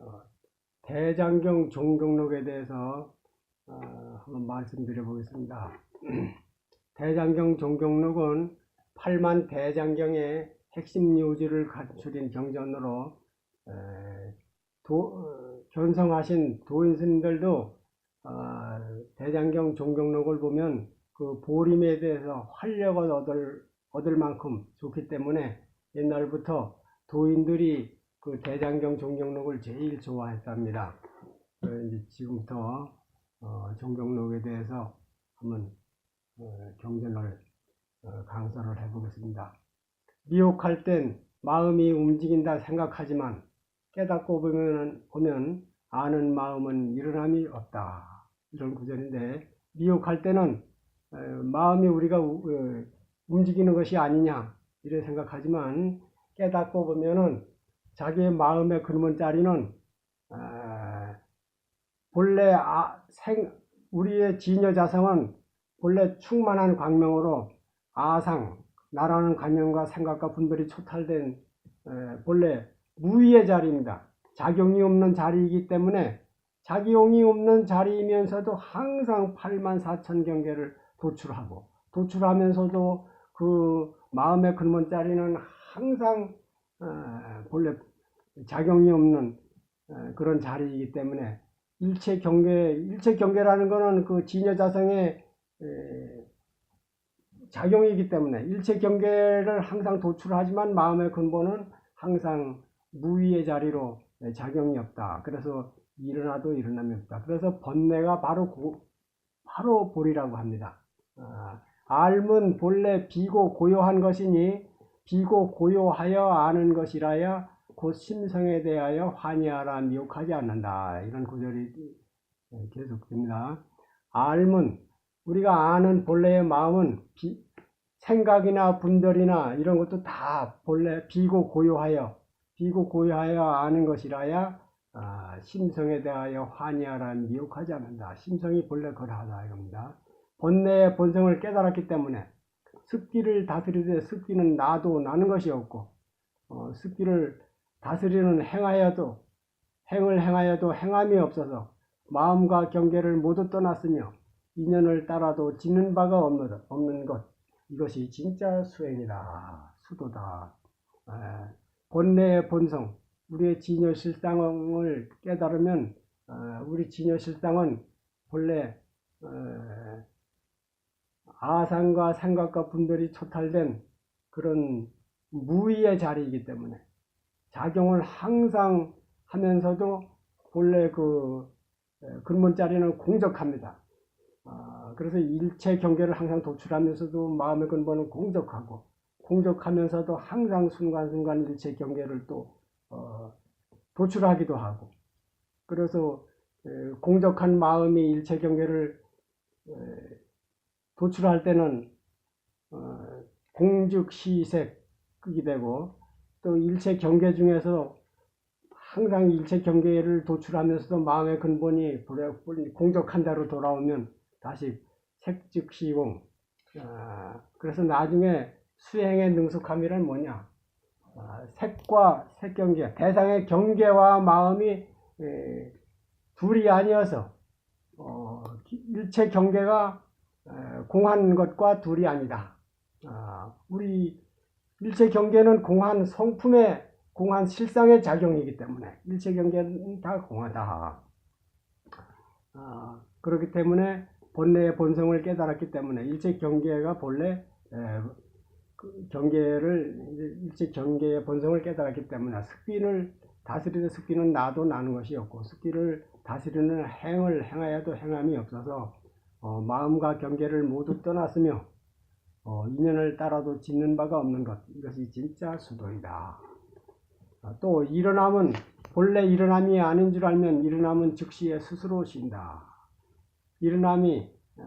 어, 대장경 종경록에 대해서 어, 한번 말씀드려 보겠습니다. 대장경 종경록은 8만 대장경의 핵심 요지를 갖추린 경전으로 에, 도, 어, 견성하신 도인 스님들도 어, 대장경 종경록을 보면 그 보림에 대해서 활력을 얻을, 얻을 만큼 좋기 때문에 옛날부터 도인들이 그 대장경 종경록을 제일 좋아했답니다. 그 이제 지금부터 어, 종경록에 대해서 한번 어, 경전을 어, 강사를 해보겠습니다. 미혹할 땐 마음이 움직인다 생각하지만 깨닫고 보면, 보면 아는 마음은 일어남이 없다. 이런 구절인데 미혹할 때는 어, 마음이 우리가 우- 어, 움직이는 것이 아니냐 이래 생각하지만 깨닫고 보면은 자기의 마음의 근원자리는 아, 본래 아, 생, 우리의 진여 자성은 본래 충만한 광명으로 아상, 나라는 관념과 생각과 분별이 초탈된 에, 본래 무의의 자리입니다. 작용이 없는 자리이기 때문에 작용이 없는 자리이면서도 항상 8만 4천 경계를 도출하고 도출하면서도 그 마음의 근본 자리는 항상 어, 본래 작용이 없는 어, 그런 자리이기 때문에 일체 경계 일체 경계라는 것은 그 진여 자성의 에, 작용이기 때문에 일체 경계를 항상 도출하지만 마음의 근본은 항상 무위의 자리로 작용이 없다. 그래서 일어나도 일어남이 없다. 그래서 번뇌가 바로 고, 바로 볼이라고 합니다. 아, 알문 본래 비고 고요한 것이니 비고 고요하여 아는 것이라야 곧 심성에 대하여 환희하라 미혹하지 않는다. 이런 구절이 계속됩니다. 알문 우리가 아는 본래의 마음은 비- 생각이나 분별이나 이런 것도 다 본래 비고 고요하여 비고 고요하여 아는 것이라야 아, 심성에 대하여 환희하라 미혹하지 않는다. 심성이 본래 그러하다 이겁니다. 본래의 본성을 깨달았기 때문에 습기를 다스리되 습기는 나도 나는 것이 없고 어, 습기를 다스리는 행하여도 행을 행하여도 행함이 없어서 마음과 경계를 모두 떠났으며 인연을 따라도 짓는 바가 없는, 없는 것. 이것이 진짜 수행이다. 수도다. 에, 본래의 본성 우리의 진여 실상을 깨달으면 어, 우리 진여 실상은 본래 어, 아상과 생각과 분별이 초탈된 그런 무의의 자리이기 때문에 작용을 항상 하면서도 본래 그 에, 근본 자리는 공적합니다. 아, 그래서 일체 경계를 항상 도출하면서도 마음의 근본은 공적하고 공적하면서도 항상 순간순간 일체 경계를 또 어, 도출하기도 하고 그래서 에, 공적한 마음이 일체 경계를 에, 도출할 때는 어, 공즉 시색이 되고 또 일체 경계 중에서 항상 일체 경계를 도출하면서도 마음의 근본이 불에- 공적한 대로 돌아오면 다시 색즉 시공. 아, 그래서 나중에 수행의 능숙함이란 뭐냐? 아, 색과 색경계 대상의 경계와 마음이 에, 둘이 아니어서 어, 일체 경계가 에, 공한 것과 둘이 아니다. 아, 우리 일체 경계는 공한 성품의 공한 실상의 작용이기 때문에 일체 경계는 다 공하다. 아, 그렇기 때문에 본래의 본성을 깨달았기 때문에 일체 경계가 본래 에, 그 경계를 일체 경계의 본성을 깨달았기 때문에 습기를 다스리는 습기는 나도 나는 것이 없고 습기를 다스리는 행을 행하여도 행함이 없어서 어, 마음과 경계를 모두 떠났으며 어, 인연을 따라도 짓는 바가 없는 것 이것이 진짜 수도이다. 아, 또 일어남은 본래 일어남이 아닌 줄 알면 일어남은 즉시에 스스로 쉰다. 일어남이 에,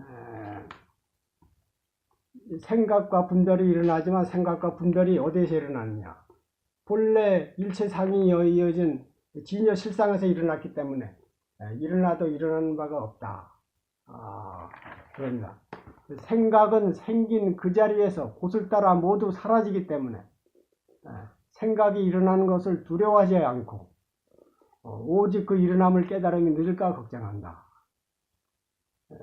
생각과 분별이 일어나지만 생각과 분별이 어디에서 일어나느냐? 본래 일체상이 이어진 진여 실상에서 일어났기 때문에 에, 일어나도 일어나는 바가 없다. 아, 그럽니다. 생각은 생긴 그 자리에서 곳을 따라 모두 사라지기 때문에 에, 생각이 일어나는 것을 두려워하지 않고 어, 오직 그 일어남을 깨달음이 늦을까 걱정한다. 에,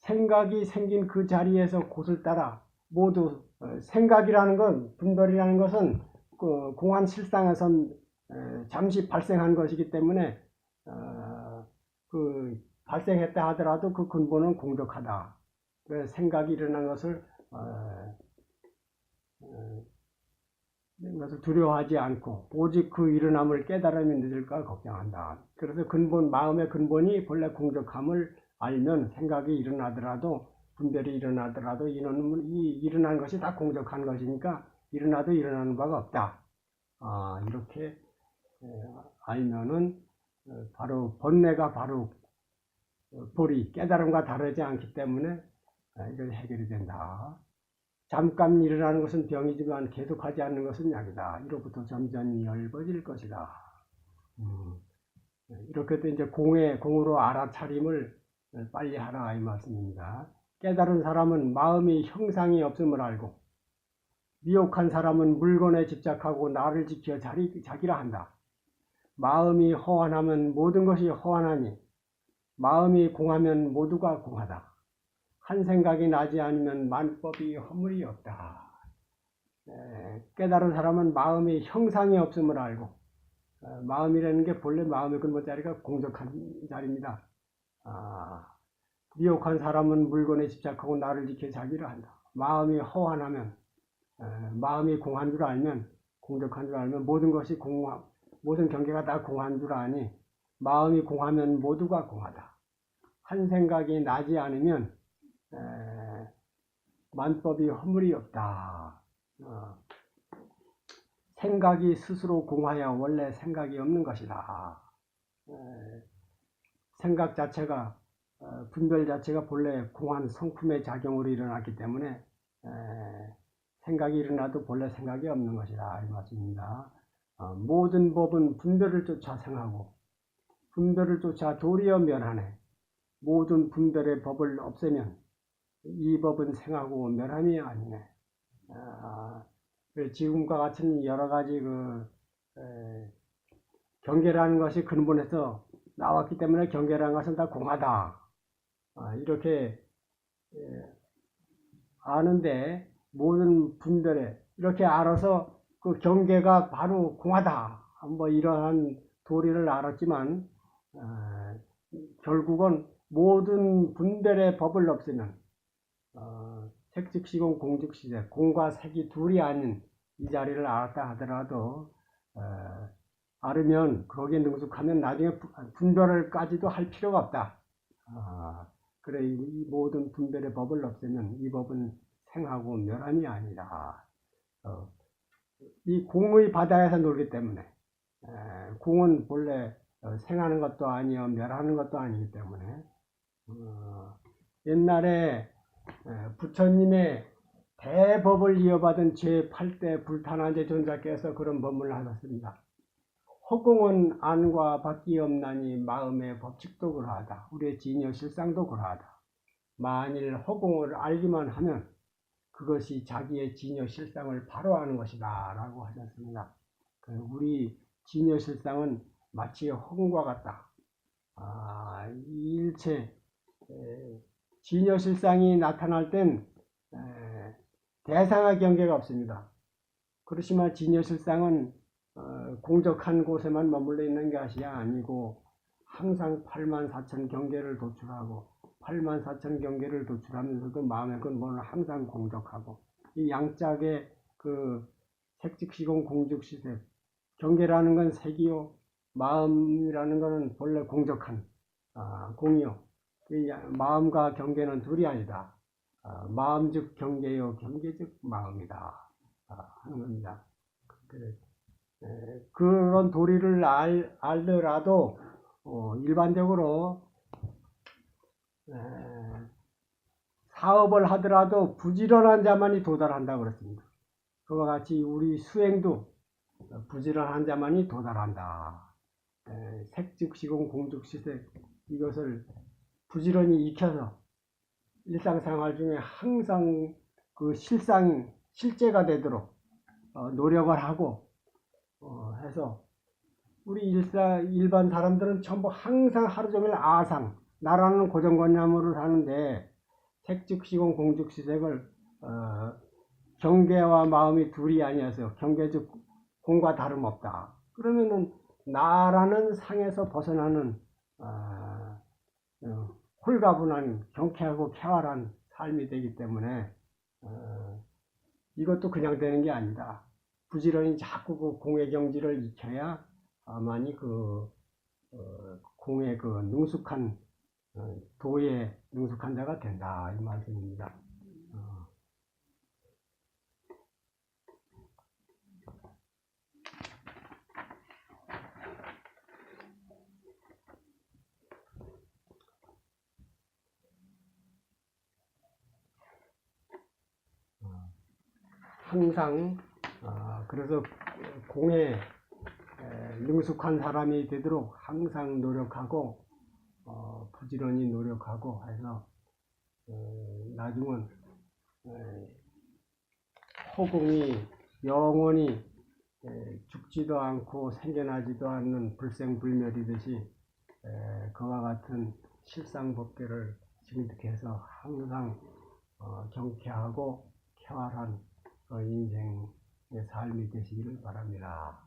생각이 생긴 그 자리에서 곳을 따라 모두 어, 생각이라는 건 분별이라는 것은 그 공한 실상에선 에, 잠시 발생한 것이기 때문에 어, 그 발생했다 하더라도 그 근본은 공덕하다. 그래서 생각이 일어난 것을 어, 어, 이런 것을 두려워하지 않고 오직 그 일어남을 깨달음이 늦을까 걱정한다. 그래서 근본 마음의 근본이 본래 공덕함을 알면 생각이 일어나더라도 분별이 일어나더라도 이놈은 이 일어난 것이 다 공덕한 것이니까 일어나도 일어나는 바가 없다. 아 이렇게 에, 알면은 어, 바로 본래가 바로 어, 볼이 깨달음과 다르지 않기 때문에 아, 이건 해결이 된다. 잠깐 일어나는 것은 병이지만 계속하지 않는 것은 약이다. 이로부터 점점 엷어질 것이다. 음, 이렇게 또 이제 공에 공으로 알아차림을 빨리 하라 이 말씀입니다. 깨달은 사람은 마음이 형상이 없음을 알고 미혹한 사람은 물건에 집착하고 나를 지켜 자리, 자기라 한다. 마음이 허환하면 모든 것이 허환하니 마음이 공하면 모두가 공하다. 한 생각이 나지 않으면 만법이 허물이 없다. 에, 깨달은 사람은 마음이 형상이 없음을 알고 어, 마음이라는 게 본래 마음의 근본 자리가 공적한 자리입니다. 아, 미혹한 사람은 물건에 집착하고 나를 지켜 자기를 한다. 마음이 허환하면 에, 마음이 공한 줄 알면 공적한 줄 알면 모든 것이 공하, 모든 경계가 다 공한 줄 아니 마음이 공하면 모두가 공하다. 한 생각이 나지 않으면 에, 만법이 허물이 없다. 어, 생각이 스스로 공하여 원래 생각이 없는 것이다. 에, 생각 자체가 어, 분별 자체가 본래 공한 성품의 작용으로 일어났기 때문에 에, 생각이 일어나도 본래 생각이 없는 것이다 이 말씀입니다. 어, 모든 법은 분별을 쫓아 생하고 분별을 쫓아 도리어 면하네. 모든 분별의 법을 없애면 이 법은 생하고 멸함이 아니네. 아, 지금과 같은 여러 가지 그 에, 경계라는 것이 근본에서 나왔기 때문에 경계라는 것은 다 공하다. 아, 이렇게 에, 아는데 모든 분들에 이렇게 알아서 그 경계가 바로 공하다. 뭐 이러한 도리를 알았지만 어, 결국은 모든 분별의 법을 없애면 어, 색즉시공 공즉시제 공과 색이 둘이 아닌 이 자리를 알았다 하더라도 어, 알으면 거기에 능숙하면 나중에 분별을까지도 할 필요가 없다. 아, 그래 이 모든 분별의 법을 없애면 이 법은 생하고 멸함이 아니라 어, 이 공의 바다에서 놀기 때문에 에, 공은 본래 어, 생하는 것도 아니요 멸하는 것도 아니기 때문에 어, 옛날에 부처님의 대법을 이어받은 제8대 불탄한제 존자께서 그런 법문을 하셨습니다. 허공은 안과 밖이 없나니 마음의 법칙도 그러하다. 우리의 진여 실상도 그러하다. 만일 허공을 알기만 하면 그것이 자기의 진여 실상을 바로 아는 것이다. 라고 하셨습니다. 그 우리 진여 실상은 마치 허공과 같다. 아, 일체 진여실상이 나타날 땐 대상의 경계가 없습니다. 그렇지만 진여실상은 어, 공적한 곳에만 머물러 있는 것이 아니고 항상 8만 4천 경계를 도출하고 8만 4천 경계를 도출하면서도 마음의 근본은 항상 공적하고 이 양짝의 그 색즉시공 공적시색 경계라는 건 색이요 마음이라는 것은 본래 공적한 아, 공이요 마음과 경계는 둘이 아니다. 어, 마음 즉 경계요, 경계 즉 마음이다. 어, 하는 겁니다. 그래, 에, 그런 도리를 알, 알더라도 어, 일반적으로 에, 사업을 하더라도 부지런한 자만이 도달한다 그랬습니다. 그와 같이 우리 수행도 부지런한 자만이 도달한다. 색즉시공 공즉시색 이것을 부지런히 익혀서 일상생활 중에 항상 그 실상, 실제가 되도록 어, 노력을 하고 어, 해서 우리 일사 일반 사람들은 전부 항상 하루 종일 아상 나라는 고정관념으로 사는데 색즉시공 공즉시색을 어, 경계와 마음이 둘이 아니어서 경계즉 공과 다름없다. 그러면은 나라는 상에서 벗어나는 어, 어, 홀가분한 경쾌하고 쾌활한 삶이 되기 때문에 어, 이것도 그냥 되는 게 아니다. 부지런히 자꾸 그 공의 경지를 익혀야 아마니 그 어, 공의 그 능숙한 어, 도에 능숙한 자가 된다 이 말씀입니다. 어. 항상. 아, 그래서 공에 에, 능숙한 사람이 되도록 항상 노력하고 어, 부지런히 노력하고 해서 어, 나중은 에, 허공이 영원히 에, 죽지도 않고 생겨나지도 않는 불생불멸이듯이 에, 그와 같은 실상법계를 증득해서 항상 어, 경쾌하고 쾌활한 그 인생의 삶이 되시기를 바랍니다.